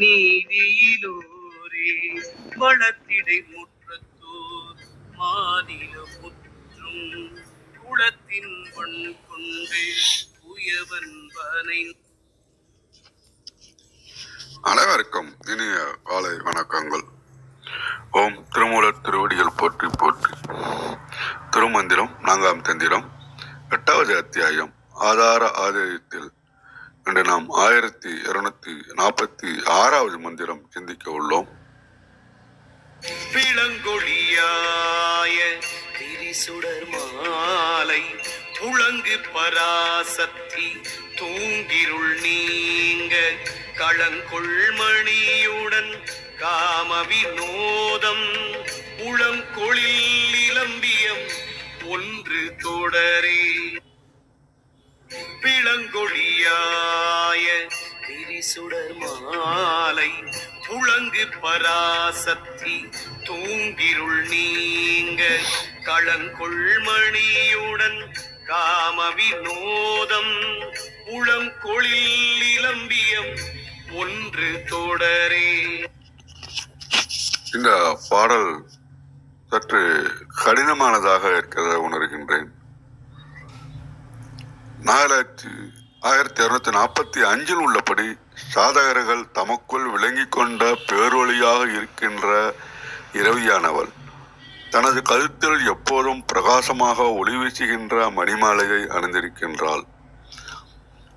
நீதியிலோரே வளத்திடை முற்றத்தோர் மாநில முற்றும். குளத்தின் பண் கொண்டு உயவன் பனை அனைவருக்கும் இனிய காலை வணக்கங்கள். ஓம் திருமூலர் திருவடிகள் போற்றி போற்றி. திருமந்திரம் நான்காம் தந்திரம் எட்டாவது அத்தியாயம் ஆதார ஆதாயத்தில் இன்று நாம் ஆயிரத்தி இருநூத்தி நாற்பத்தி ஆறாவது மந்திரம் சிந்திக்க உள்ளோம். விளங்கொழியாய திரிசுடர் மாலை துளங்கு பராசக்தி தூங்கிருள் நீங்க களங்கொள்மணியுடன் காம வினோதம் உளங்கொழில் இளம்பியம் ஒன்று தொடரே. பிளங்கொழி சுடர் மாலை புழங்கு பராசக்தி தூங்கிருள் நீங்க களங்கொள்மணியுடன் காம வினோதம் உளம் கொழில் இளம்பியம் ஒன்று தொடரே. இந்த பாடல் சற்று கடினமானதாக இருக்கிறத உணர்கின்றேன். நாலாயிரத்தி ஆயிரத்தி இரநூத்தி நாற்பத்தி அஞ்சில் உள்ளபடி சாதகர்கள் தமக்குள் விளங்கிக் கொண்ட பேரொளியாக இருக்கின்ற இரவியானவள். தனது கழுத்தில் எப்போதும் பிரகாசமாக ஒளி வீசுகின்ற மணிமாலையை அணிந்திருக்கின்றாள்.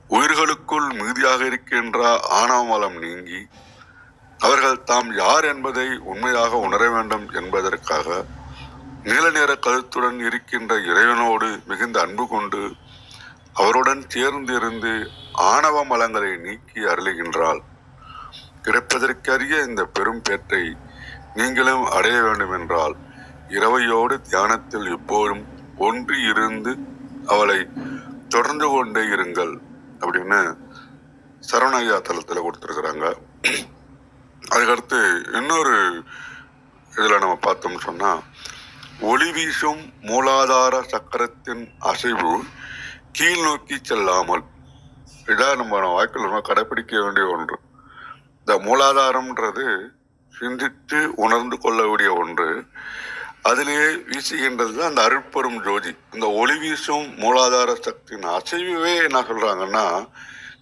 உயிர்களுக்குள் மிகுதியாக இருக்கின்ற ஆணாமலம் நீங்கி அவர்கள் தாம் யார் என்பதை உண்மையாக உணர வேண்டும் என்பதற்காக நீல நிற கழுத்துடன் இருக்கின்ற இறைவனோடு மிகுந்த அன்பு கொண்டு அவருடன் சேர்ந்து இருந்து ஆணவ மலங்களை நீக்கி அருளுகின்றாள். கிடைப்பதற்கரிய இந்த பெரும் பேற்றை நீங்களும் அடைய வேண்டும் என்றால் இரவையோடு தியானத்தில் எப்போதும் ஒன்றி இருந்து அவளை தொடர்ந்து கொண்டே இருங்கள் அப்படின்னு சரவணையா தளத்தில் கொடுத்துருக்குறாங்க. அதுக்கடுத்து இன்னொரு இதில் நம்ம பார்த்தோம்னு சொன்னால் ஒளி வீசும் மூலாதார சக்கரத்தின் அசைவு கீழ் நோக்கி செல்லாமல் இதான் நம்ம வாழ்க்கையில் நம்ம கடைப்பிடிக்க வேண்டிய ஒன்று. இந்த மூலாதாரம்ன்றது சிந்தித்து உணர்ந்து கொள்ளக்கூடிய ஒன்று. அதிலே வீசுகின்றது தான் அந்த அருட்பெரும் ஜோதி. இந்த ஒளி வீசும் மூலாதார சக்தியின் அசைவே என்ன சொல்கிறாங்கன்னா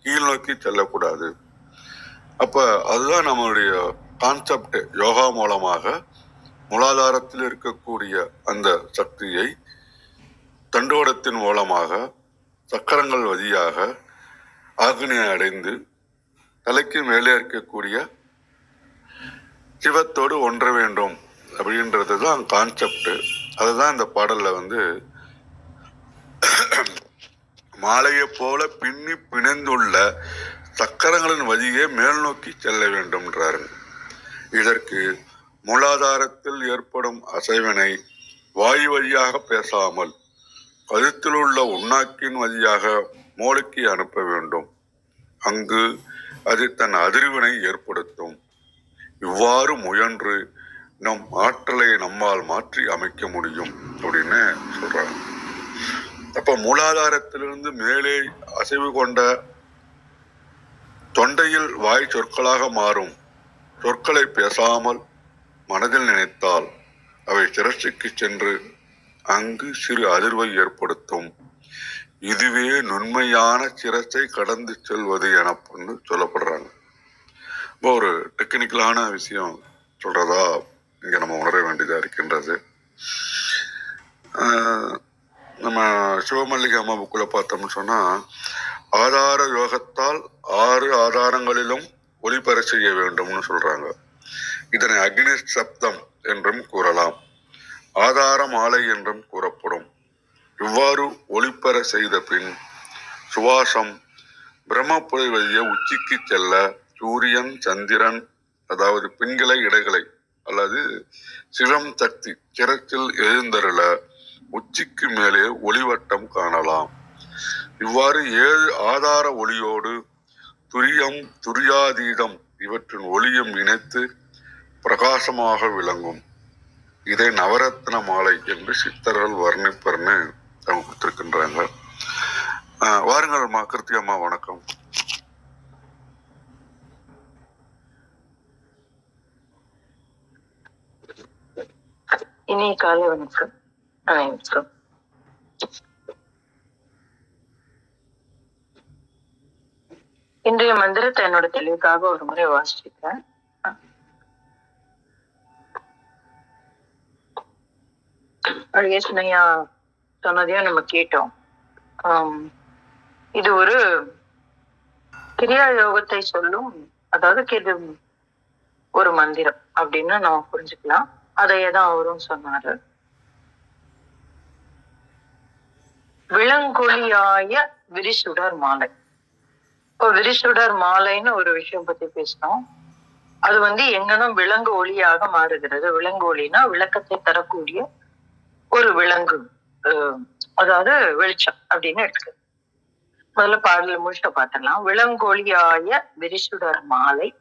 கீழ் நோக்கி செல்லக்கூடாது. அப்போ அதுதான் நம்மளுடைய கான்செப்ட் யோகா மூலமாக மூலாதாரத்தில் இருக்கக்கூடிய அந்த சக்தியை தண்டோடத்தின் மூலமாக சக்கரங்கள் வழியாக ஆக்னியை அடைந்து தலைக்கு மேலே இருக்கக்கூடிய சிவத்தோடு ஒன்ற வேண்டும் அப்படின்றது தான் கான்செப்ட் அதுதான் இந்த பாடலில் வந்து மாலையைப் போல பின்னி பிணைந்துள்ள சக்கரங்களின் வழியே மேல் நோக்கி செல்ல வேண்டும்ன்றாருங்க இதற்கு மூலாதாரத்தில் ஏற்படும் அசைவினை வாயு வழியாக பேசாமல் கழுத்தில் உள்ள உண்ணாக்கின் வழியாக மூளைக்கு அனுப்ப வேண்டும். அங்கு அது தன் அதிர்வினை ஏற்படுத்தும். இவ்வாறு முயன்று நம் ஆற்றலை நம்மால் மாற்றி அமைக்க முடியும் அப்படின்னு சொல்றாங்க. அப்ப மூலாதாரத்திலிருந்து மேலே அசைவு கொண்ட தொண்டையில் வாய் சொற்களாக மாறும். சொற்களை பேசாமல் மனதில் நினைத்தால் அவை சிரசுக்கு சென்று அங்கு சிறு அதிர்வை ஏற்படுத்தும். இதுவே நுண்மையான சிரத்தை கடந்து செல்வது எனப்பன்னு சொல்லப்படுறாங்க. இப்போ ஒரு டெக்னிக்கலான விஷயம் சொல்றதா இங்க நம்ம உணர வேண்டியதா இருக்கின்றது. நம்ம சிவமல்லிகை அம்மா புக்குல பார்த்தோம்னு சொன்னா ஆதார யோகத்தால் ஆறு ஆதாரங்களிலும் ஒளிபர செய்ய வேண்டும்னு சொல்றாங்க. இதனை அக்னி சப்தம் என்றும் கூறலாம். ஆதார மாலை என்றும் கூறப்படும். இவ்வாறு ஒளிப்பெற செய்த பின் சுவாசம் பிரம்மபுரை வழிய உச்சிக்கு செல்ல சூரியன் சந்திரன் அதாவது பின்களை இடைகளை அல்லது சிவம் சக்தி சிறத்தில் எழுந்தருள உச்சிக்கு மேலே ஒளிவட்டம் காணலாம். இவ்வாறு ஏழு ஆதார ஒளியோடு துரியம் துரியாதீதம் இவற்றின் ஒளியும் இணைத்து பிரகாசமாக விளங்கும். இதை நவரத்ன மாலை என்று சித்தர்கள் வர்ணிப்பர்னு அவங்க கொடுத்திருக்கின்றாங்க வாருங்கள் அம்மா கிருத்திகா அம்மா வணக்கம். இனிய காலை வணக்கம். வணக்கம் இன்றைய மந்திரத்தை என்னோட தெளிவுக்காக ஒரு முறை வாசிக்கிறேன். அழகேஷ் ஐயா சொன்னதையும் நம்ம கேட்டோம். இது ஒரு கிரியா யோகத்தை சொல்லும் அதாவது இது ஒரு மந்திரம் அப்படின்னு நம்ம புரிஞ்சுக்கலாம். அதையே தான் அவரும் சொன்னாரு. விலங்கொலியாய விரிசுடர் மாலை. இப்போ விரிசுடர் மாலைன்னு ஒரு விஷயம் பத்தி பேசினோம் அது வந்து எங்கனும் விலங்கு ஒளியாக மாறுகிறது. விலங்கு ஒளினா விளக்கத்தை தரக்கூடிய ஒரு விலங்கு. அதாவது வெளிச்சம் அப்படின்னு எடுத்துக்க. முதல்ல பாடல முழுக்க பார்த்தலாம் விளங்கோழியாய விரிசுடர் மாலை.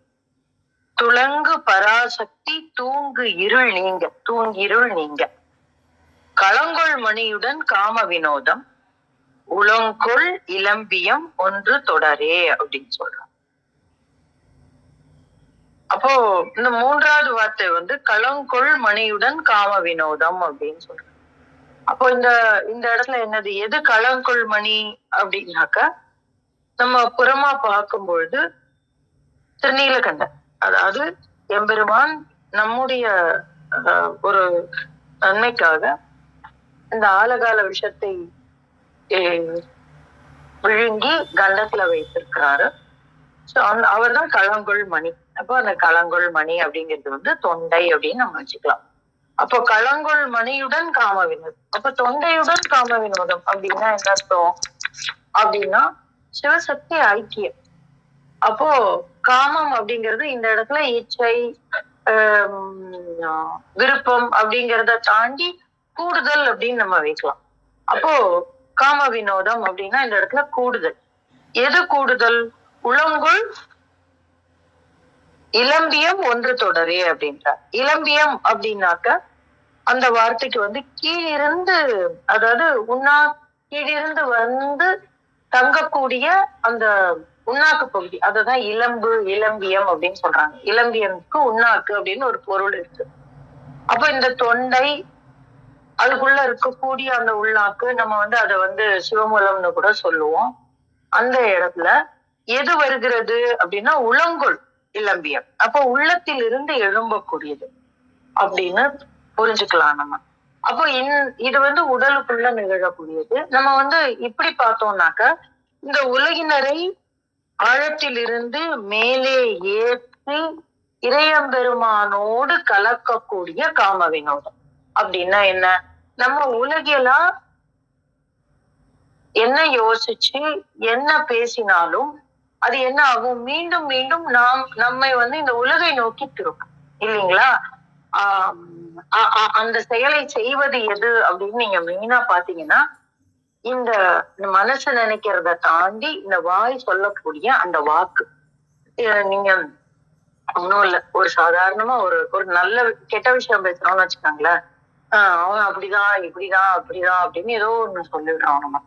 துளங்கு பராசக்தி தூங்கு இருள் நீங்க தூங்கிருள் நீங்க. களங்கொள் மணியுடன் காம வினோதம். உளங்கொள் இளம்பியம் ஒன்று தொடரே அப்படின்னு சொல்றாங்க. அப்போ இந்த மூன்றாவது வார்த்தை வந்து களங்கொள் மணியுடன் காம வினோதம் அப்படின்னு சொல்றாங்க. அப்போ இந்த இந்த இடத்துல என்னது? எது களங்கொள் மணி அப்படின்னாக்க நம்ம புறமா பார்க்கும் பொழுது திருநீலகண்டன். அதாவது எம்பெருமான் நம்முடைய ஒரு நன்மைக்காக இந்த ஆலகால விஷத்தை விழுங்கி கண்டத்துல வைத்திருக்கிறாரு. ஸோ அந்த அவர் தான் களங்கொள் மணி. அப்போ அந்த களங்கொள் மணி அப்படிங்கிறது வந்து தொண்டை அப்படின்னு நம்ம வச்சுக்கலாம். அப்போ களங்கொள் மணியுடன் காம வினோதம் அப்ப தொண்டையுடன் காம வினோதம் அப்படின்னா என்ன அர்த்தம்? அப்படின்னா சிவசக்தி ஐக்கியம். அப்போ காமம் அப்படிங்கிறது இந்த இடத்துல இச்சை விருப்பம் அப்படிங்கிறத தாண்டி கூடுதல் அப்படின்னு நம்ம வைக்கலாம். அப்போ காம வினோதம் அப்படின்னா இந்த இடத்துல கூடுதல். எது கூடுதல்? உளங்குள் இளம்பியம் ஒன்று தொடரே அப்படின்றார். இளம்பியம் அப்படின்னாக்க அந்த வார்த்தைக்கு வந்து கீழிருந்து அதாவது உண்ணா கீழிருந்து வந்து தங்கக்கூடிய அந்த உண்ணாக்கு பகுதி. அததான் இளம்பு இளம்பியம் அப்படின்னு சொல்றாங்க. இளம்பியம்க்கு உண்ணாக்கு அப்படின்னு ஒரு பொருள் இருக்கு. அப்ப இந்த தொண்டை அதுக்குள்ள இருக்கக்கூடிய அந்த உள்நாக்கு நம்ம வந்து அதை வந்து சிவமூலம்னு கூட சொல்லுவோம். அந்த இடத்துல எது வருகிறது அப்படின்னா உளங்கொல் இளம்பியம் அப்போ உள்ளத்தில் இருந்து எழும்பக்கூடியது. அப்படின்னு புரிஞ்சுக்கலாம் நம்ம. அப்போ இன் இது வந்து உடலுக்குள்ள நிகழக்கூடியது. நம்ம வந்து இப்படி பார்த்தோம்னாக்க இந்த உலகினரை ஆழத்தில் இருந்து மேலே ஏற்றி இறையம்பெருமானோடு கலக்கக்கூடிய காம வினோதம். அப்படின்னா என்ன? நம்ம உலகிலா என்ன யோசிச்சு என்ன பேசினாலும் அது என்ன ஆகும்? மீண்டும் மீண்டும் நாம் நம்மை வந்து இந்த உலகை நோக்கி திருப்பும். இல்லைங்களா? ஆஹ் அந்த செயலை செய்வது எது அப்படின்னு நீங்க மெயினா பாத்தீங்கன்னா இந்த மனசு நினைக்கிறத தாண்டி இந்த வாய் சொல்லக்கூடிய அந்த வாக்கு. நீங்க ஒன்றும் இல்ல. ஒரு சாதாரணமா ஒரு ஒரு நல்ல கெட்ட விஷயம் பேசுறோம்னு வச்சுக்கோங்களேன். ஆஹ் அவன் அப்படிதான் இப்படிதான் அப்படிதான் அப்படின்னு ஏதோ ஒண்ணு சொல்லிடுறான் நம்ம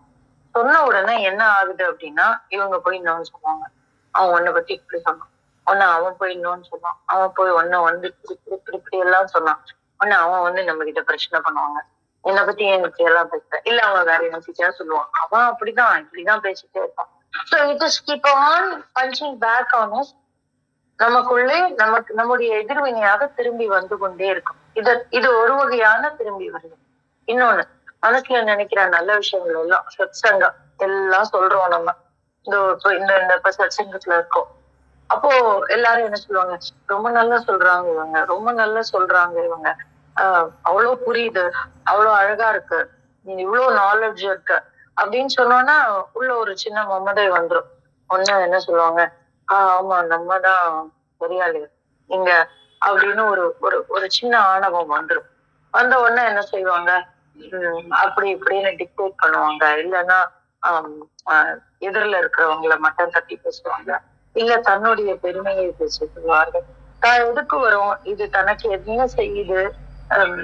சொன்ன உடனே என்ன ஆகுது அப்படின்னா இவங்க போய் இன்னொன்னு சொல்லுவாங்க. அவன் உன்னை பத்தி இப்படி சொன்னான். உன்னை அவன் போய் இன்னொன்னு சொன்னான். அவன் போய் உன்னை வந்து இப்படி இப்படி எல்லாம் சொன்னான். உன்னை அவன் வந்து நம்ம கிட்ட பிரச்சனை பண்ணுவாங்க. என்னை பத்தி ஏன் எல்லாம் பேசுற? இல்ல அவன் வேற என்ன சொல்லுவான் அவன் அப்படிதான் இப்படிதான் பேசிட்டே இருப்பான். So it is keep on punching bag on நமக்குள்ளே நமக்கு நம்முடைய எதிர்வினையாக திரும்பி வந்து கொண்டே இருக்கும். இது இது ஒரு வகையான திரும்பி வருது. இன்னொன்னு மனசுல நினைக்கிற நல்ல விஷயங்கள் எல்லாம் சத்சங்கம் எல்லாம் சொல்றோம் நம்ம. இந்த இந்த இந்த இப்ப சத்சங்கத்துல இருக்கோம். அப்போ எல்லாரும் என்ன சொல்லுவாங்க? ரொம்ப நல்லா சொல்றாங்க இவங்க. ரொம்ப நல்லா சொல்றாங்க இவங்க. ஆஹ் அவ்வளவு புரியுது. அவ்வளவு அழகா இருக்கு. இவ்வளவு நாலேஜ் இருக்கு. அப்படின்னு சொன்னோன்னா உள்ள ஒரு சின்ன மமதை வந்துரும். ஒண்ணு என்ன சொல்லுவாங்க? ஆஹ் ஆமா நம்ம தான் பெரியாளு. இங்க அப்படின்னு ஒரு ஒரு ஒரு சின்ன ஆணவம் வந்துரும். வந்த உடனே என்ன செய்வாங்க? அப்படி இப்படின்னு டிக்டேட் பண்ணுவாங்க. இல்லைன்னா எதிரில் இருக்கிறவங்கள மட்டும் தட்டி பேசுவாங்க. இல்ல தன்னுடைய பெருமையை பேசி சொல்லுவார்கள் தான் எதுக்கு வரும்? இது தனக்கு என்ன செய்யுது?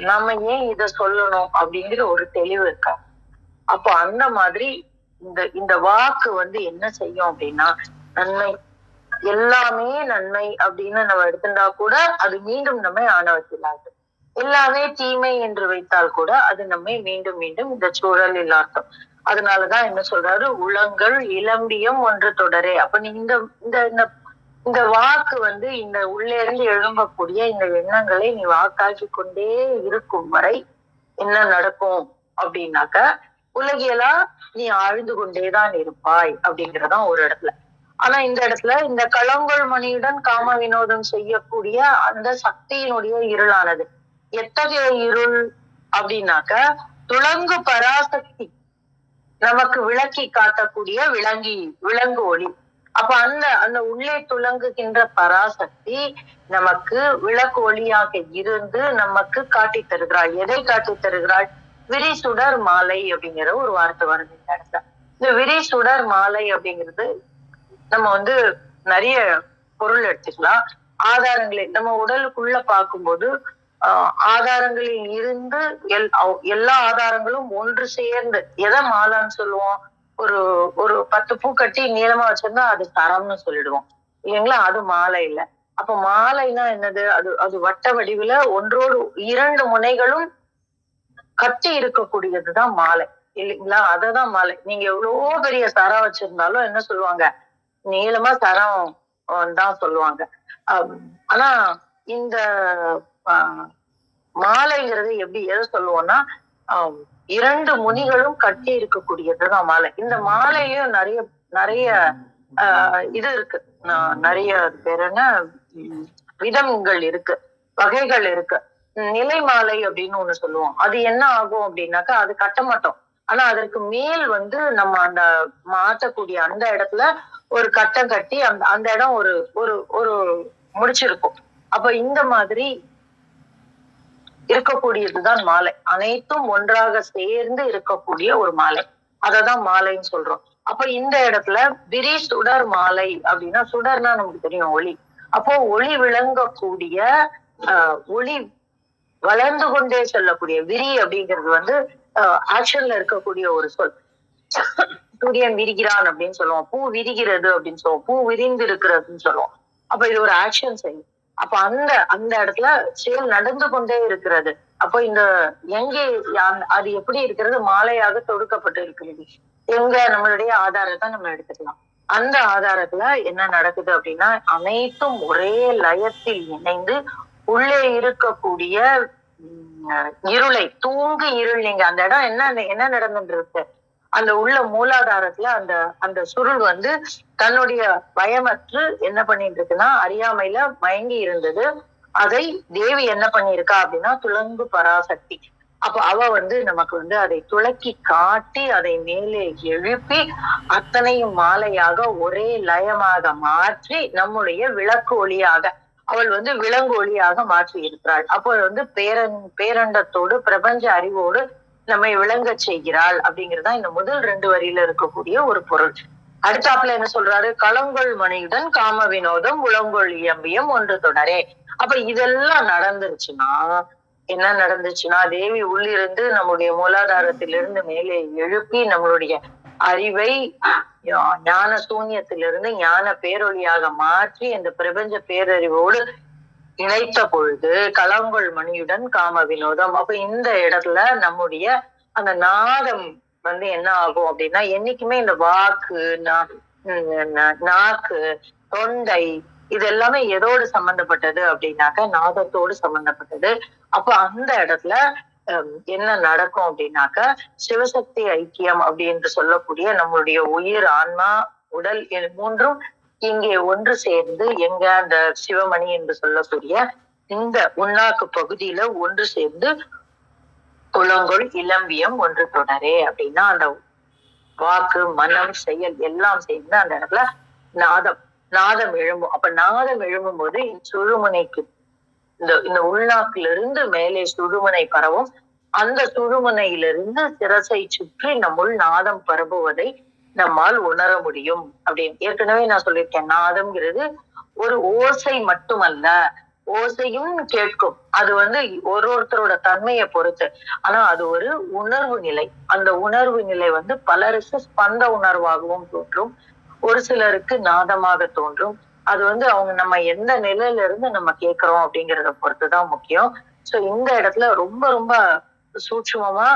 நம்ம ஏன் இத சொல்லணும்? அப்படிங்கிற ஒரு தெளிவு இருக்கா? அப்போ அந்த மாதிரி இந்த இந்த வாக்கு வந்து என்ன செய்யும் அப்படின்னா நன்மை. எல்லாமே நன்மை அப்படின்னு நம்ம எடுத்துட்டா கூட அது மீண்டும் நம்மை ஆணவத்திலாது எல்லாமே தீமை என்று வைத்தால் கூட அது நம்மை மீண்டும் மீண்டும் இந்த சூழலில் ஆட்டும் அதனாலதான் என்ன சொல்றாரு? உளங்கள் இளம்பியம் ஒன்று தொடரே. அப்ப நீ இந்த இந்த இந்த- இந்த வாக்கு வந்து இந்த உள்ளே இருந்து எழும்பக்கூடிய இந்த எண்ணங்களை நீ வாக்காக்கி கொண்டே இருக்கும் வரை என்ன நடக்கும் அப்படின்னாக்க உலகியலா நீ ஆழ்ந்து கொண்டேதான் இருப்பாய் அப்படிங்கறதான் ஒரு இடத்துல. ஆனா இந்த இடத்துல இந்த களங்கொள் மணியுடன் காம வினோதம் செய்யக்கூடிய அந்த சக்தியினுடைய இருளானது. எத்தகைய இருள் அப்படின்னாக்க துளங்கு பராசக்தி நமக்கு விளக்கி காட்டக்கூடிய விளங்கி விலங்கு ஒளி. அப்ப அந்த அந்த உள்ளே துலங்குகின்ற பராசக்தி நமக்கு விளக்கு ஒளியாக இருந்து நமக்கு காட்டி தருகிறாள். எதை காட்டி தருகிறாள்? விரி சுடர் மாலை அப்படிங்கிற ஒரு வார்த்தை வருது இந்த இடத்துல. இந்த விரி சுடர் மாலை அப்படிங்கிறது நம்ம வந்து நிறைய பொருள் எடுத்துக்கலாம். ஆதாரங்களை நம்ம உடலுக்குள்ள பார்க்கும்போது ஆதாரங்களில் இருந்து எல் எல்லா ஆதாரங்களும் ஒன்று சேர்ந்து எதை மாலான்னு சொல்லுவோம்? ஒரு ஒரு பத்து பூ கட்டி நீளமா வச்சிருந்தா அது சரம்னு சொல்லிடுவோம். இல்லைங்களா? அது மாலை இல்ல. அப்ப மாலைனா என்னது? அது அது வட்ட வடிவுல ஒன்றோடு இரண்டு முனைகளும் கட்டி இருக்கக்கூடியதுதான் மாலை. இல்லைங்களா? அததான் மாலை. நீங்க எவ்வளவோ பெரிய சரம் வச்சிருந்தாலும் என்ன சொல்லுவாங்க? நீளமா சரம் தான் சொல்லுவாங்க. ஆனா இந்த மாலைங்கிறது எப்படி எதை சொல்லுவோம்னா இரண்டு முனிகளும் கட்டி இருக்கக்கூடியதுதான் மாலை. இந்த மாலையிலயும் நிறைய நிறைய ஆஹ், இது இருக்கு. நிறைய பேர் என்ன? விதங்கள் இருக்கு. வகைகள் இருக்கு. நிலை மாலை அப்படின்னு ஒண்ணு சொல்லுவோம். அது என்ன ஆகும் அப்படின்னாக்கா அது கட்ட மாட்டோம். ஆனா அதற்கு மேல் வந்து நம்ம அந்த மாற்றக்கூடிய அந்த இடத்துல ஒரு கட்டம் கட்டி அந்த அந்த இடம் ஒரு ஒரு ஒரு முடிச்சிருக்கும். அப்ப இந்த மாதிரி இருக்கக்கூடியதுதான் மாலை. அனைத்தும் ஒன்றாக சேர்ந்து இருக்கக்கூடிய ஒரு மாலை. அததான் மாலைன்னு சொல்றோம். அப்ப இந்த இடத்துல விரி சுடர் மாலை அப்படின்னா சுடர்னா நமக்கு தெரியும் ஒளி. அப்போ ஒளி விளங்கக்கூடிய ஆஹ், ஒளி வளர்ந்து கொண்டே செல்லக்கூடிய விரி அப்படிங்கிறது வந்து ஆக்ஷன்ல இருக்கக்கூடிய ஒரு சொல். சூரியன் விரிகிறான் அப்படின்னு சொல்லுவோம். பூ விரிகிறது அப்படின்னு சொல்லுவோம். பூ விரிந்து இருக்கிறதுன்னு சொல்லுவோம். அப்ப இது ஒரு ஆக்ஷன் செய்யும். அப்ப அந்த அந்த இடத்துல செயல் நடந்து கொண்டே இருக்கிறது. அப்போ இந்த எங்கே அது எப்படி இருக்கிறது? மாலையாக தொடுக்கப்பட்டு இருக்கிறது. எங்க நம்மளுடைய ஆதாரத்தை நம்ம எடுத்துக்கலாம். அந்த ஆதாரத்துல என்ன நடக்குது அப்படின்னா அனைத்தும் ஒரே லயத்தில் இணைந்து உள்ளே இருக்கக்கூடிய இருளை தூங்கு இருள். நீங்க அந்த இடம் என்ன என்ன நடந்துட்டு இருக்கு? அந்த உள்ள மூலாதாரத்துல அந்த அந்த சுருள் வந்து தன்னுடைய பயமற்று என்ன பண்ணிட்டு இருக்குன்னா அறியாமையில மயங்கி இருந்தது. அதை தேவி என்ன பண்ணியிருக்கா அப்படின்னா துளங்கு பராசக்தி. அப்ப அவ வந்து நமக்கு வந்து அதை துளக்கி காட்டி அதை மேலே எழுப்பி அத்தனையும் மாலையாக ஒரே லயமாக மாற்றி நம்முடைய விளக்கு ஒளியாக அவள் வந்து விலங்கு ஒளியாக மாற்றி இருக்கிறாள் அப்போ வந்து பேரன் பேரண்டத்தோடு பிரபஞ்ச அறிவோடு நம்மை விளங்கச் செய்கிறாள் அப்படிங்கிறதா இந்த முதல் ரெண்டு வரியில இருக்கக்கூடிய ஒரு பொருள். அடுத்தாப்புல என்ன சொல்றாரு? களங்கொள் மணியுடன் காம வினோதம் உளங்கொள் இயம்பியம் ஒன்று தொடரே. அப்ப இதெல்லாம் நடந்துருச்சுன்னா என்ன நடந்துச்சுன்னா தேவி உள்ளிருந்து நம்முடைய மூலாதாரத்திலிருந்து மேலே எழுப்பி நம்மளுடைய அறிவை ஞான சூன்யத்திலிருந்து ஞான பேரொழியாக மாற்றி அந்த பிரபஞ்ச பேரறிவோடு இணைத்த பொழுது களங்கொள் மணியுடன் காம வினோதம் அப்ப இந்த இடத்துல நம்முடைய அந்த நாதம் வந்து என்ன ஆகும் அப்படின்னா என்னைக்குமே இந்த வாக்கு நாக்கு தொண்டை இது எல்லாமே எதோடு சம்பந்தப்பட்டது அப்படின்னாக்க நாதத்தோடு சம்பந்தப்பட்டது. அப்ப அந்த இடத்துல என்ன நடக்கும் அப்படின்னாக்க சிவசக்தி ஐக்கியம் அப்படின்னு சொல்லக்கூடிய நம்மளுடைய உயிர் ஆன்மா உடல் மூன்றும் இங்கே ஒன்று சேர்ந்து எங்க அந்த சிவமணி என்று சொல்லக்கூடிய இந்த உண்ணாக்கு பகுதியில ஒன்று சேர்ந்து குளங்கொள் இளம்பியம் ஒன்று தொடரே அப்படின்னா அந்த வாக்கு மனம் செயல் எல்லாம் சேர்ந்து அந்த இடத்துல நாதம் நாதம் எழும்பும். அப்ப நாதம் எழும்பும் போது சுழுமுனைக்கு இந்த இந்த உள்நாக்கிலிருந்து மேலே சுழுமுனை பரவும். அந்த சுழுமுனையிலிருந்து சிரசை சுற்றி நம்முள் நாதம் பரவுவதை நம்மால் உணர முடியும் அப்படின்னு. ஏற்கனவே நான் சொல்லியிருக்கேன் நாதம்ங்கிறது ஒரு ஓசை மட்டுமல்ல ஓசையும் கேட்கும். அது வந்து ஒரு ஒருத்தரோட தன்மையை பொறுத்து. ஆனா அது ஒரு உணர்வு நிலை. அந்த உணர்வு நிலை வந்து பலருக்கு ஸ்பந்த உணர்வாகவும் தோன்றும். ஒரு சிலருக்கு நாதமாக தோன்றும். அது வந்து அவங்க நம்ம எந்த நிலையில இருந்து நம்ம கேட்கிறோம் அப்படிங்கறத பொறுத்துதான் முக்கியம். சோ இந்த இடத்துல ரொம்ப ரொம்ப சூட்சுமமா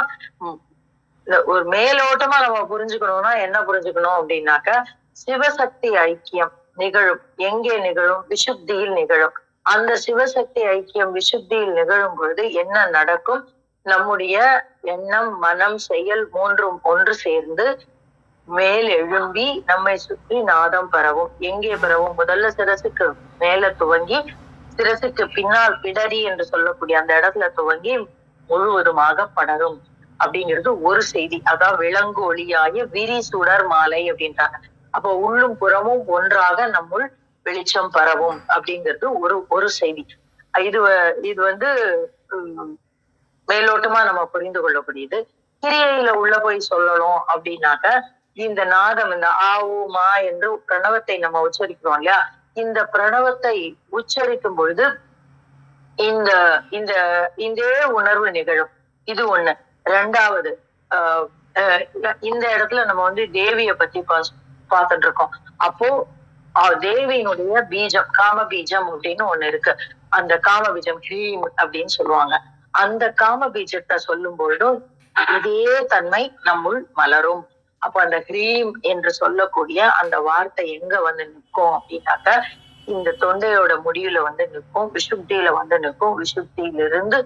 ஒரு மேலோட்டமா நம்ம புரிஞ்சுக்கணும்னா என்ன புரிஞ்சுக்கணும் அப்படின்னாக்க சிவசக்தி ஐக்கியம் நிகழும். எங்கே நிகழும்? விசுத்தியில் நிகழும். அந்த சிவசக்தி ஐக்கியம் விசுத்தியில் நிகழும் பொழுது என்ன நடக்கும்? நம்முடைய எண்ணம் மனம் செயல் மூன்றும் ஒன்று சேர்ந்து மேல் எழும்பி நம்மை சுற்றி நாதம் பரவும். எங்கே பரவும்? முதல்ல சிரசுக்கு மேல துவங்கி சிரசுக்கு பின்னால் பிடரி என்று சொல்லக்கூடிய அந்த இடத்துல துவங்கி முழுவதுமாக படரும். அப்படிங்கிறது ஒரு செய்தி. அதான் விலங்கு ஒளியாய விரி சுடர் மாலை அப்படின்றாங்க. அப்போ உள்ளும் புறமும் ஒன்றாக நம்முள் வெளிச்சம் பரவும் அப்படிங்கிறது ஒரு ஒரு செய்தி. இது இது வந்து மேலோட்டமா நம்ம புரிந்து கொள்ளக்கூடியது. கிரியையில உள்ள போய் சொல்லணும் அப்படின்னாக்க இந்த நாதம் இந்த ஆ மா என்று பிரணவத்தை நம்ம உச்சரிக்கிறோம் இல்லையா? இந்த பிரணவத்தை உச்சரிக்கும் பொழுது இந்த இந்த இதே உணர்வு நிகழும். இது ஒண்ணு. ரெண்டாவது இந்த இடத்துல நம்ம வந்து தேவிய பத்தி பார்த்துட்டு இருக்கோம் அப்போ தேவியினுடைய பீஜம் காம பீஜம் அப்படின்னு ஒண்ணு இருக்கு. அந்த காம பீஜம் ஹீம் அப்படின்னு சொல்லுவாங்க. அந்த காம பீஜத்தை சொல்லும் பொழுதும் இதே தன்மை நம்முள் மலரும். அப்ப அந்த ஹ்ரீம் என்று சொல்லக்கூடிய அந்த வார்த்தை எங்க வந்து நிற்கும் அப்படின்னாக்க இந்த தொண்டையோட முடிவுல வந்து நிற்கும் விசுப்தியில வந்து நிற்கும். விசுப்தியிலிருந்து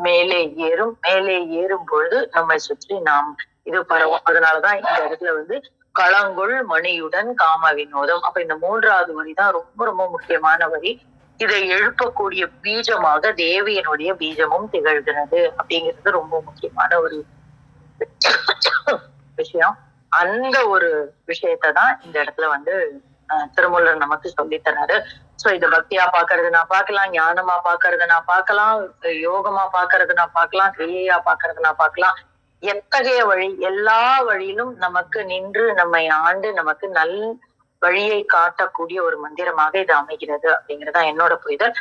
மேலே ஏறும். மேலே ஏறும் பொழுது நம்மை சுற்றி நாம் இது பரவும். அதனாலதான் இந்த இடத்துல வந்து களங்குள் மணியுடன் காம வினோதம். அப்ப இந்த மூன்றாவது வரி தான் ரொம்ப ரொம்ப முக்கியமான வரி. இதை எழுப்பக்கூடிய பீஜமாக தேவியனுடைய பீஜமும் திகழ்கிறது அப்படிங்கிறது ரொம்ப முக்கியமான ஒரு விஷயம். அந்த ஒரு விஷயத்தை தான் இந்த இடத்துல வந்து அஹ், திருமூலர் நமக்கு சொல்லித்தராரு சோ இத பக்தியா பாக்குறது நான் பார்க்கலாம் ஞானமா பாக்குறது நான் பார்க்கலாம் யோகமா பாக்குறது நான் பார்க்கலாம் கிரியையா பாக்குறது நான் பார்க்கலாம். எத்தகைய வழி எல்லா வழியிலும் நமக்கு நின்று நம்மை ஆண்டு நமக்கு நல் வழியை காட்டக்கூடிய ஒரு மந்திரமாக இது அமைகிறது அப்படிங்கறதா என்னோட புரிதல்.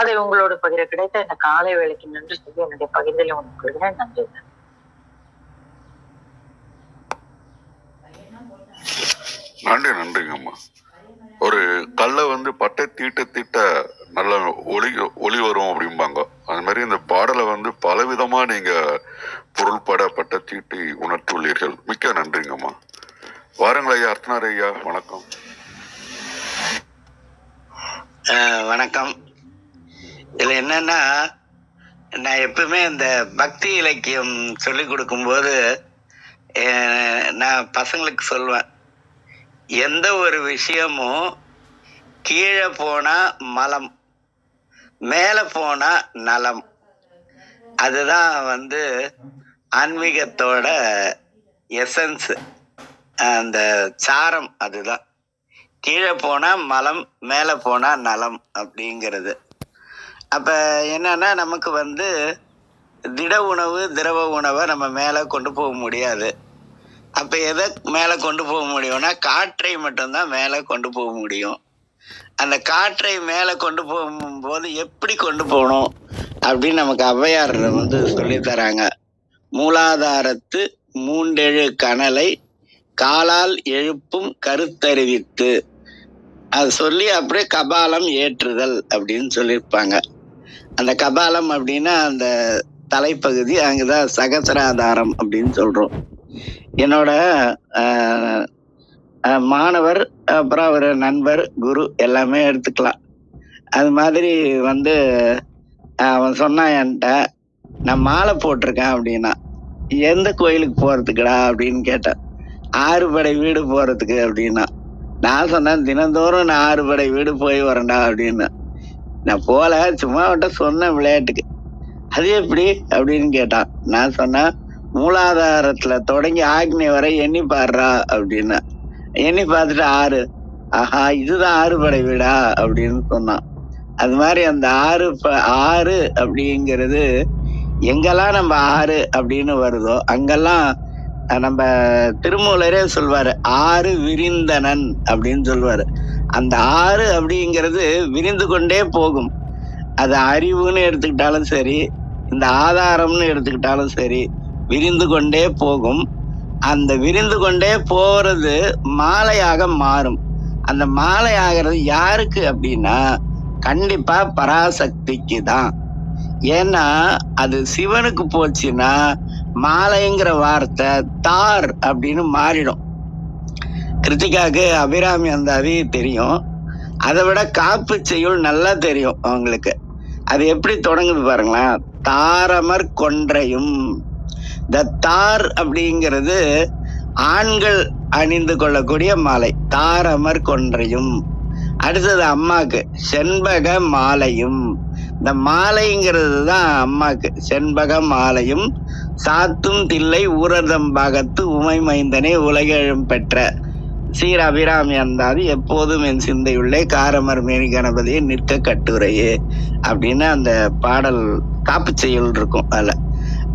அதை உங்களோட பகிர கிடைத்த இந்த காலை வேலைக்கு நன்றி சொல்லி என்னுடைய பகிர்தலை உங்களுக்கு கொள்கிறேன் நன்றி. நன்றி நன்றிங்கம்மா. ஒரு கல்லை வந்து பட்டை தீட்ட தீட்ட நல்ல ஒளி ஒளி வரும் அப்படிம்பாங்க. அது மாதிரி இந்த பாடலை வந்து பலவிதமா நீங்க பொருள்பட பட்ட தீட்டி உணர்த்துள்ளீர்கள். மிக்க நன்றிங்கம்மா. வாருங்கள் ஐயா அர்த்தனார் ஐயா வணக்கம். வணக்கம். இதுல என்னன்னா நான் எப்பவுமே இந்த பக்தி இலக்கியம் சொல்லி கொடுக்கும்போது நான் பசங்களுக்கு சொல்லுவேன். எந்த ஒரு விஷயமும் கீழே போனா மலம் மேலே போனா நலம். அதுதான் வந்து ஆன்மீகத்தோட எசன்ஸ் அந்த சாரம் அதுதான். கீழே போனா மலம் மேலே போனா நலம் அப்படிங்கிறது. அப்ப என்னன்னா நமக்கு வந்து திட உணவு திரவ உணவை நம்ம மேலே கொண்டு போக முடியாது. அப்ப எதை மேலே கொண்டு போக முடியும்னா காற்றை மட்டும்தான் மேலே கொண்டு போக முடியும். அந்த காற்றை மேலே கொண்டு போகும்போது எப்படி கொண்டு போகணும் அப்படின்னு நமக்கு ஔவையார் வந்து சொல்லி தராங்க. மூலாதாரத்து மூண்டெழு கனலை காலால் எழுப்பும் கருத்தறிவித்து. அது சொல்லி அப்படியே கபாலம் ஏற்றுதல் அப்படின்னு சொல்லியிருப்பாங்க. அந்த கபாலம் அப்படின்னா அந்த தலைப்பகுதி அங்கதான் சகசராதாரம் அப்படின்னு சொல்றோம். என்னோட மாணவர் அப்புறம் அவர் நண்பர் குரு எல்லாமே எடுத்துக்கலாம். அது மாதிரி வந்து அவன் சொன்னான் என்கிட்ட நான் மாலை போட்டிருக்கேன் அப்படின்னா எந்த கோயிலுக்கு போகிறதுக்குடா அப்படின்னு கேட்டேன். ஆறுபடை வீடு போகிறதுக்கு அப்படின்னா நான் சொன்னேன் தினந்தோறும் நான் ஆறுபடை வீடு போய் வரேன்டா அப்படின்னு. நான் போல சும்மா அவன்கிட்ட சொன்னேன் விளையாட்டுக்கு. அது எப்படி? அப்படின்னு கேட்டான். நான் சொன்னேன் மூலாதாரத்துல தொடங்கி ஆக்னி வரை எண்ணி பாடுறா அப்படின்னு. எண்ணி பார்த்துட்டு ஆறு. ஆஹா இதுதான் ஆறுபடை வீடா அப்படின்னு சொன்னான். அது மாதிரி அந்த ஆறு ஆறு அப்படிங்கிறது எங்கெல்லாம் நம்ம ஆறு அப்படின்னு வருதோ அங்கெல்லாம் நம்ம திருமூலரே சொல்வாரு ஆறு விரிந்தனன் அப்படின்னு சொல்வாரு. அந்த ஆறு அப்படிங்கிறது விரிந்து கொண்டே போகும். அது அறிவுன்னு எடுத்துக்கிட்டாலும் சரி இந்த ஆதாரம்னு எடுத்துக்கிட்டாலும் சரி விரிந்து கொண்டே போகும். அந்த விரிந்து கொண்டே போறது மாலையாக மாறும். அந்த மாலை ஆகிறது யாருக்கு அப்படின்னா கண்டிப்பா பராசக்திக்கு தான் ஏன்னா அது சிவனுக்கு போச்சுன்னா மாலைங்கிற வார்த்தை தார் அப்படின்னு மாறிடும். கிருத்திகாவுக்கு அபிராமி அந்தாதி தெரியும். அதை விட காப்பு செய்யுள் நல்லா தெரியும் அவங்களுக்கு. அது எப்படி தொடங்குது பாருங்களேன். தாரமர் கொன்றையும். தத்தார் தார் அப்படிங்கிறது ஆண்கள் அணிந்து கொள்ளக்கூடிய மாலை. தாரமர் கொன்றையும். அடுத்தது அம்மாக்கு செண்பக மாலையும். இந்த மாலைங்கிறது தான் அம்மாக்கு செண்பக மாலையும். சாத்தும் தில்லை ஊரதம்பாகத்து உமை மைந்தனே உலகெழும் பெற்ற. சீர் அபிராமி அந்தாது எப்போதும் என் சிந்தையுள்ளே காரமர் மேனி கணபதியே நிற்க கட்டுரையே அப்படின்னு அந்த பாடல் காப்பு செய்யுள் இருக்கும் அதில்.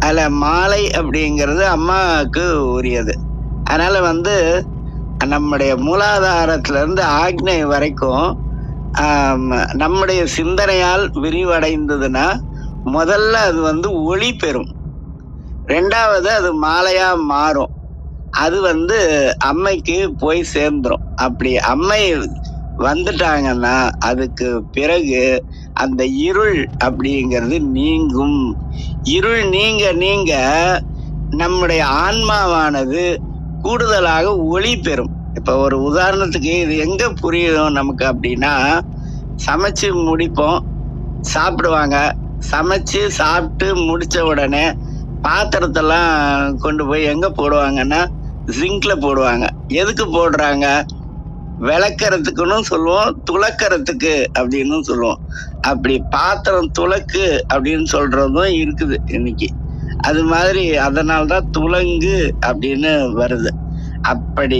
அதில் மாலை அப்படிங்கிறது அம்மாவுக்கு உரியது. அதனால் வந்து நம்முடைய மூலாதாரத்திலேருந்து ஆக்னை வரைக்கும் நம்முடைய சிந்தனையால் விரிவடைந்ததுன்னா முதல்ல அது வந்து ஒளி பெறும். ரெண்டாவது அது மாலையாக மாறும். அது வந்து அம்மைக்கு போய் சேர்ந்துடும் அப்படி அம்மை வந்துட்டாங்கன்னா அதுக்கு பிறகு அந்த இருள் அப்படிங்கிறது நீங்கும். இருள் நீங்க நீங்க நம்முடைய ஆன்மாவானது கூடுதலாக ஒளி பெறும். இப்ப ஒரு உதாரணத்துக்கு இது எங்க புரியும் நமக்கு அப்படின்னா சமைச்சு முடிப்போம் சாப்பிடுவாங்க. சமைச்சு சாப்பிட்டு முடிச்ச உடனே பாத்திரத்தெல்லாம் கொண்டு போய் எங்க போடுவாங்கன்னா ஜிங்க்ல போடுவாங்க. எதுக்கு போடுறாங்க? விளக்கறதுக்குன்னு சொல்லுவோம் துளக்கறதுக்கு அப்படின்னு சொல்லுவோம். அப்படி பாத்திரம் துளக்கு அப்படின்னு சொல்றதும் இருக்குது இன்னைக்கு. அது மாதிரி அதனால்தான் தான் துலங்கு அப்படின்னு வருது. அப்படி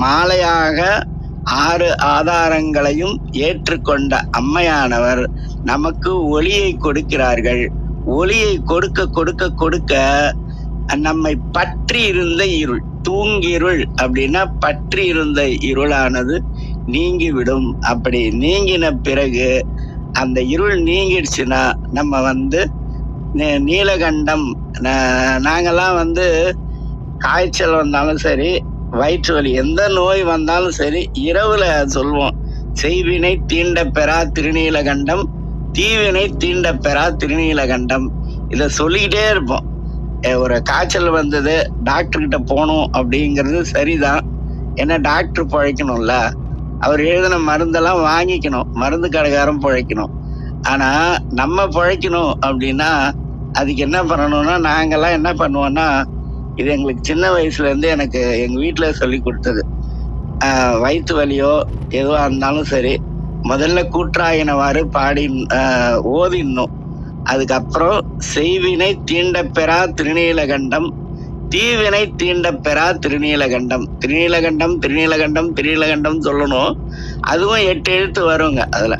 மாலையாக ஆறு ஆதாரங்களையும் ஏற்றுக்கொண்ட அம்மையானவர் நமக்கு ஒளியை கொடுக்கிறார்கள். ஒளியை கொடுக்க கொடுக்க கொடுக்க நம்மை பற்றி இருந்த இருள். தூங்கிருள் அப்படின்னா பற்றி இருந்த இருளானது நீங்கிவிடும். அப்படி நீங்கின பிறகு அந்த இருள் நீங்கிடுச்சுன்னா நம்ம வந்து நீலகண்டம் நா- நாங்கெல்லாம் வந்து காய்ச்சல் வந்தாலும் சரி வயிற்று வலி எந்த நோய் வந்தாலும் சரி இரவுல சொல்லுவோம் செய்வினை தீண்ட பெறா திருநீலகண்டம் தீவினை தீண்ட பெறா திருநீலகண்டம். இத சொல்லிக்கிட்டே இருப்போம். ஒரு காய்ச்சல் வந்தது டாக்டர் கிட்ட போகணும் அப்படிங்கிறது சரிதான். ஏன்னா டாக்டர் பழைக்கணும்ல. அவர் எழுதின மருந்தெல்லாம் வாங்கிக்கணும். மருந்து கடைக்காரன் பழைக்கணும். ஆனா நம்ம பழைக்கணும் அப்படின்னா அதுக்கு என்ன பண்ணணும்னா நாங்கெல்லாம் என்ன பண்ணுவோம்னா இது எங்களுக்கு சின்ன வயசுல இருந்து எனக்கு எங்க வீட்டுல சொல்லி கொடுத்தது. வயிற்று வலியோ எதுவா இருந்தாலும் சரி முதல்ல கூற்றாயினவாறு பாடி ஓதிடணும். அதுக்கப்புறம் செய்வினை தீண்ட பெறா திருநீலகண்டம் தீவினை தீண்ட பெறா திருநீலகண்டம். திருநீலகண்டம் திருநீலகண்டம் திருநீலகண்டம் சொல்லணும். அதுவும் எட்டு எழுத்து வருங்க அதுல.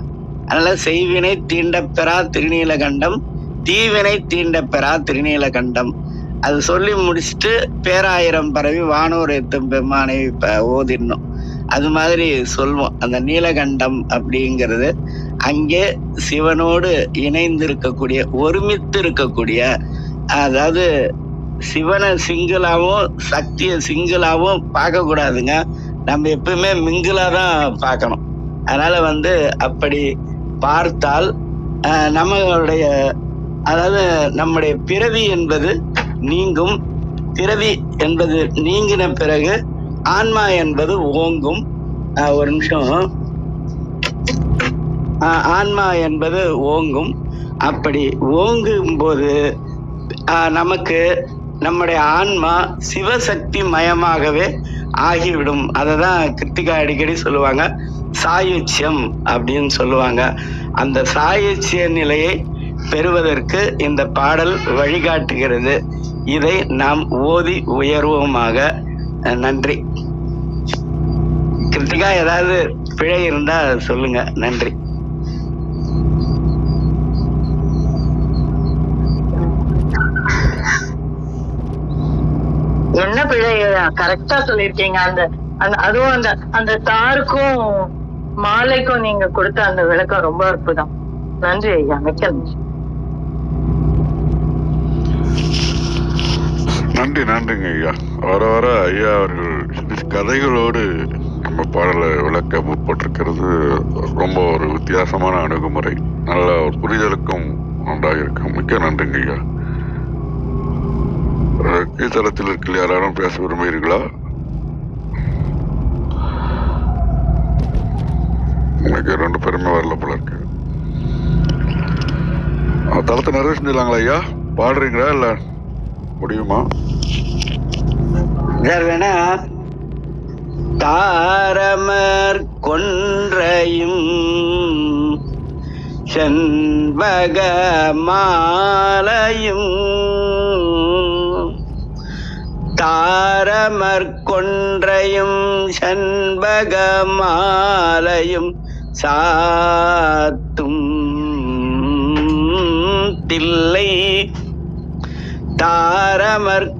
அதனால செய்வினை தீண்ட பெறா திருநீலகண்டம் தீவினை தீண்ட பெறா திருநீலகண்டம். அது சொல்லி முடிச்சுட்டு பேராயிரம் பரவி வானூர் எத்தும் பெம்மானை இப்போ ஓதிடணும். அது மாதிரி சொல்வோம். அந்த நீலகண்டம் அப்படிங்கிறது அங்கே சிவனோடு இணைந்து இருக்கக்கூடிய ஒருமித்து இருக்கக்கூடிய அதாவது சிவனை சிங்கிளாவும் சக்தியை சிங்கிளாவும் பார்க்க கூடாதுங்க நம்ம எப்பவுமே மிங்கிளா தான் பார்க்கணும். அதனால வந்து அப்படி பார்த்தால் நம்மளுடைய அதாவது நம்முடைய பிறவி என்பது நீங்கும். பிறவி என்பது நீங்கின பிறகு ஆன்மா என்பது ஓங்கும். ஒரு நிமிஷம். ஆன்மா என்பது ஓங்கும். அப்படி ஓங்கும் போது நமக்கு நம்முடைய ஆன்மா சிவசக்தி மயமாகவே ஆகிவிடும். அதை தான் கிருத்திகா அடிக்கடி சொல்லுவாங்க. சாயுச்சியம் அப்படின்னு சொல்லுவாங்க. அந்த சாயுச்சிய நிலையை பெறுவதற்கு இந்த பாடல் வழிகாட்டுகிறது. இதை நாம் ஓதி உயர்வோமாக. நன்றி. கிருத்திகா ஏதாவது பிழை இருந்தால் சொல்லுங்க. நன்றி என்ன பிழை கரெக்டா சொல்லிருக்கீங்க அந்த அந்த அதுவும் அந்த அந்த தாருக்கும் மாலைக்கும் நீங்க கொடுத்த அந்த விளக்கம் ரொம்ப அற்புதம். நன்றி ஐயா. மிக்க நன்றி. நன்றி நன்றிங்க ஐயா. வர வர ஐயா அவர்கள் கதைகளோடு நம்ம பாடலை விளக்க முற்பட்டிருக்கிறது ரொம்ப ஒரு வித்தியாசமான அணுகுமுறை. நல்ல ஒரு புரிதலுக்கும் நன்றாக இருக்கும் மிக்க நன்றிங்க ஐயா. கீழ்த்தளத்தில் இருக்கிற யாராலும் பேச விரும்புகிறீர்களா? எனக்கு ரெண்டு பேருமே வரல போல இருக்கு. தளத்தை நிறைய செஞ்சிடலாங்களா ஐயா? பாடுறீங்களா இல்ல முடியுமா? வேணா தாரமர் கொன்றையும் செண்பக மாலையும் தாரமர் சண்பகமாலையும் சாத்தும் தில்லை. தாரமர்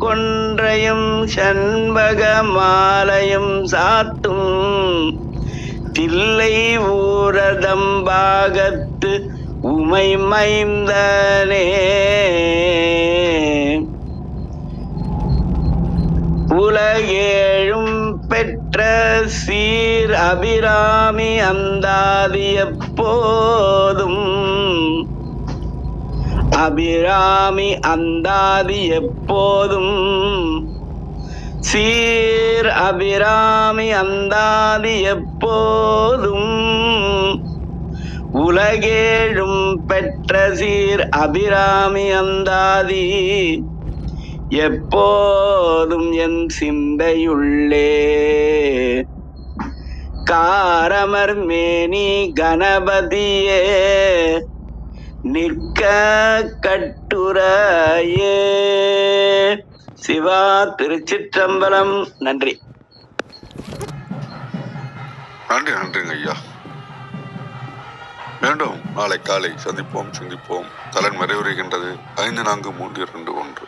சண்பகமாலையும் சாத்தும் தில்லை ஊரதம்பாகத்து உமை மைந்தனே. உலகேழும் பெற்ற சீர் அபிராமி அந்தாதி எப்போதும் அபிராமி அந்தாதி எப்போதும் சீர் அபிராமி அந்தாதி எப்போதும் உலகேழும் பெற்ற சீர் அபிராமி அந்தாதி எப்போதும் என் சிந்தையுள்ளே. காரமர் மேனி கணபதியே நிற்க கட்டுரையே. சிவா திருச்சிற்றம்பலம். நன்றி. நன்றி நன்றிங்க ஐயா. மீண்டும் நாளை காலை சந்திப்போம் சிந்திப்போம். தலன் மறைவுரைகின்றது ஐந்து நான்கு மூன்று இரண்டு ஒன்று.